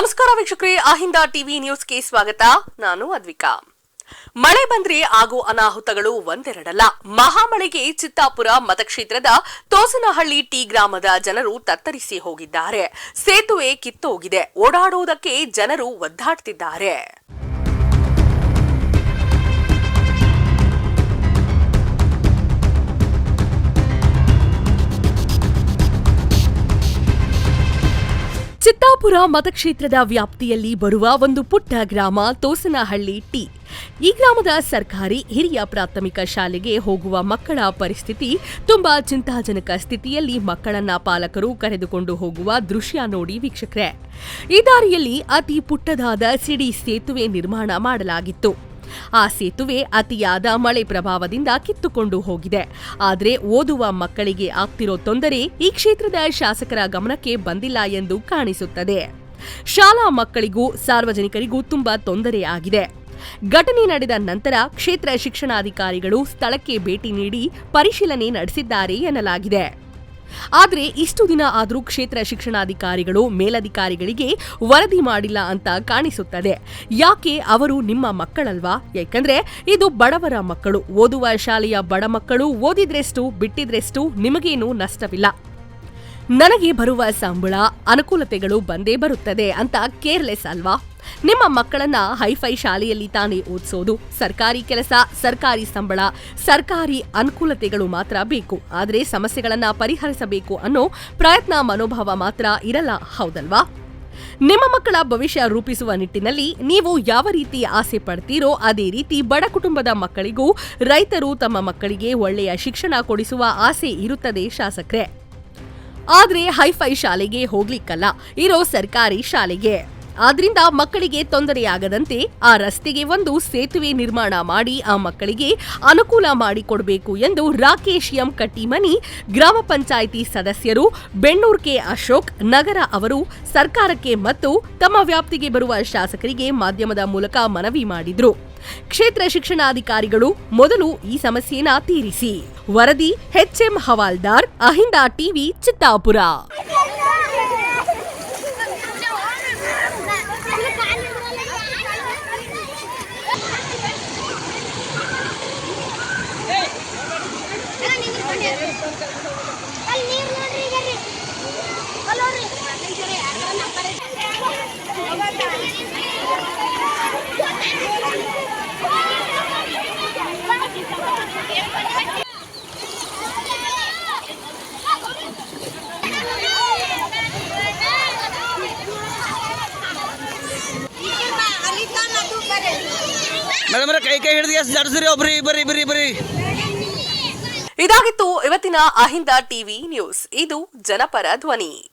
ನಮಸ್ಕಾರ ವೀಕ್ಷಕರೇ, ಅಹಿಂದ ಟಿವಿ ನ್ಯೂಸ್ಗೆ ಸ್ವಾಗತ. ನಾನು ಅದ್ವಿಕಾ. ಮಳೆ ಬಂದ್ರೆ ಆಗೋ ಅನಾಹುತಗಳು ಒಂದೆರಡಲ್ಲ. ಮಹಾಮಳೆಗೆ ಚಿತ್ತಾಪುರ ಮತಕ್ಷೇತ್ರದ ತೋಸನಹಳ್ಳಿ ಟಿ ಗ್ರಾಮದ ಜನರು ತತ್ತರಿಸಿ ಹೋಗಿದ್ದಾರೆ. ಸೇತುವೆ ಕಿತ್ತೋಗಿದೆ. ಓಡಾಡುವುದಕ್ಕೆ ಜನರು ಒದ್ದಾಡ್ತಿದ್ದಾರೆ. ಚಿತ್ತಾಪುರ ಮತಕ್ಷೇತ್ರದ ವ್ಯಾಪ್ತಿಯಲ್ಲಿ ಬರುವ ಒಂದು ಪುಟ್ಟ ಗ್ರಾಮ ತೋಸನಹಳ್ಳಿ ಟಿ. ಈ ಗ್ರಾಮದ ಸರ್ಕಾರಿ ಹಿರಿಯ ಪ್ರಾಥಮಿಕ ಶಾಲೆಗೆ ಹೋಗುವ ಮಕ್ಕಳ ಪರಿಸ್ಥಿತಿ ತುಂಬಾ ಚಿಂತಾಜನಕ ಸ್ಥಿತಿಯಲ್ಲಿ ಮಕ್ಕಳನ್ನ ಪಾಲಕರು ಕರೆದುಕೊಂಡು ಹೋಗುವ ದೃಶ್ಯ ನೋಡಿ ವೀಕ್ಷಕರೇ. ಈ ದಾರಿಯಲ್ಲಿ ಅತಿ ಪುಟ್ಟದಾದ ಸಿಡಿ ಸೇತುವೆ ನಿರ್ಮಾಣ ಮಾಡಲಾಗಿತ್ತು. ಆ ಸೇತುವೆ ಅತಿಯಾದ ಮಳೆ ಪ್ರಭಾವದಿಂದ ಕಿತ್ತುಕೊಂಡು ಹೋಗಿದೆ. ಆದರೆ ಓದುವ ಮಕ್ಕಳಿಗೆ ಆಗ್ತಿರೋ ತೊಂದರೆ ಈ ಕ್ಷೇತ್ರದ ಶಾಸಕರ ಗಮನಕ್ಕೆ ಬಂದಿಲ್ಲ ಎಂದು ಕಾಣಿಸುತ್ತದೆ. ಶಾಲಾ ಮಕ್ಕಳಿಗೂ ಸಾರ್ವಜನಿಕರಿಗೂ ತುಂಬಾ ತೊಂದರೆ ಆಗಿದೆ. ಘಟನೆ ನಡೆದ ನಂತರ ಕ್ಷೇತ್ರ ಶಿಕ್ಷಣಾಧಿಕಾರಿಗಳು ಸ್ಥಳಕ್ಕೆ ಭೇಟಿ ನೀಡಿ ಪರಿಶೀಲನೆ ನಡೆಸಿದ್ದಾರೆ ಎನ್ನಲಾಗಿದೆ. ಆದರೆ ಇಷ್ಟು ದಿನ ಆದರೂ ಕ್ಷೇತ್ರ ಶಿಕ್ಷಣಾಧಿಕಾರಿಗಳು, ಮೇಲಧಿಕಾರಿಗಳಿಗೆ ವರದಿ ಮಾಡಿಲ್ಲ ಅಂತ ಕಾಣಿಸುತ್ತದೆ. ಯಾಕೆ ಅವರು ನಿಮ್ಮ ಮಕ್ಕಳಲ್ವಾ? ಯಾಕಂದ್ರೆ ಇದು ಬಡವರ ಮಕ್ಕಳು. ಓದುವ ಶಾಲೆಯ ಬಡ ಮಕ್ಕಳು ಓದಿದ್ರೆಷ್ಟು, ಬಿಟ್ಟಿದ್ರೆಷ್ಟು ನಿಮಗೇನು ನಷ್ಟವಿಲ್ಲ. ನನಗೆ ಬರುವ ಸಂಬಳ, ಅನುಕೂಲತೆಗಳು ಬಂದೇ ಬರುತ್ತದೆ ಅಂತ ಕೇರ್ಲೆಸ್ ಅಲ್ವಾ? ನಿಮ್ಮ ಮಕ್ಕಳನ್ನ ಹೈಫೈ ಶಾಲೆಯಲ್ಲಿ ತಾನೇ ಓದಿಸೋದು, ಸರ್ಕಾರಿ ಕೆಲಸ, ಸರ್ಕಾರಿ ಸಂಬಳ, ಸರ್ಕಾರಿ ಅನುಕೂಲತೆಗಳು ಮಾತ್ರ ಬೇಕು. ಆದರೆ ಸಮಸ್ಯೆಗಳನ್ನ ಪರಿಹರಿಸಬೇಕು ಅನ್ನೋ ಪ್ರಯತ್ನ, ಮನೋಭಾವ ಮಾತ್ರ ಇರಲ್ಲ, ಹೌದಲ್ವಾ? ನಿಮ್ಮ ಮಕ್ಕಳ ಭವಿಷ್ಯ ರೂಪಿಸುವ ನಿಟ್ಟಿನಲ್ಲಿ ನೀವು ಯಾವ ರೀತಿ ಆಸೆ ಪಡ್ತೀರೋ ಅದೇ ರೀತಿ ಬಡ ಕುಟುಂಬದ ಮಕ್ಕಳಿಗೂ ರೈತರು ತಮ್ಮ ಮಕ್ಕಳಿಗೆ ಒಳ್ಳೆಯ ಶಿಕ್ಷಣ ಕೊಡಿಸುವ ಆಸೆ ಇರುತ್ತದೆ, ಶಾಸಕ್ರೆ. ಆದ್ರೆ ಹೈಫೈ ಶಾಲೆಗೆ ಹೋಗ್ಲಿಕ್ಕಲ್ಲ. ಇರೋ ಸರ್ಕಾರಿ ಶಾಲೆಗೆ. ಆದ್ರಿಂದ ಮಕ್ಕಳಿಗೆ ತೊಂದರೆಯಾಗದಂತೆ ಆ ರಸ್ತೆಗೆ ಒಂದು ಸೇತುವೆ ನಿರ್ಮಾಣ ಮಾಡಿ ಆ ಮಕ್ಕಳಿಗೆ ಅನುಕೂಲ ಮಾಡಿಕೊಡಬೇಕು ಎಂದು ರಾಕೇಶ್ ಎಂ ಕಟ್ಟಿಮನಿ, ಗ್ರಾಮ ಪಂಚಾಯಿತಿ ಸದಸ್ಯರು ಬೆಣ್ಣೂರ್ ಕೆ ಅಶೋಕ್, ನಗರ ಅವರು ಸರ್ಕಾರಕ್ಕೆ ಮತ್ತು ತಮ್ಮ ವ್ಯಾಪ್ತಿಗೆ ಬರುವ ಶಾಸಕರಿಗೆ ಮಾಧ್ಯಮದ ಮೂಲಕ ಮನವಿ ಮಾಡಿದ್ರು. ಕ್ಷೇತ್ರ ಶಿಕ್ಷಣಾಧಿಕಾರಿಗಳು ಮೊದಲು ಈ ಸಮಸ್ಯೆನ ತೀರಿಸಿ ವರದಿ ಎಚ್ಎಂ ಹವಾಲ್ದಾರ್ ಅಹಿಂದ ಟಿವಿ ಚಿತ್ತಾಪುರ ಅಲ್ಲಿ ನೀರು ನೋಡ್ರಿ ಈಗ ರೀ ಅಲ್ಲಿ ನೋಡ್ರಿ ಅಲ್ಲಿ ತಾನ ಅದು ಬರೇ ಮೇಡಮ್ ಕೈ ಕೈ ಹಿಡಿದು ಎಷ್ಟು ಜಡಿಸ್ರಿ ಒಬ್ರಿ ಬರ್ರಿ ಬರ್ರಿ ಬರ್ರಿ ಇದಾಗಿತ್ತು ಇವತ್ತಿನ ಅಹಿಂದ ಟಿವಿ ನ್ಯೂಸ್. ಇದು ಜನಪರ ಧ್ವನಿ.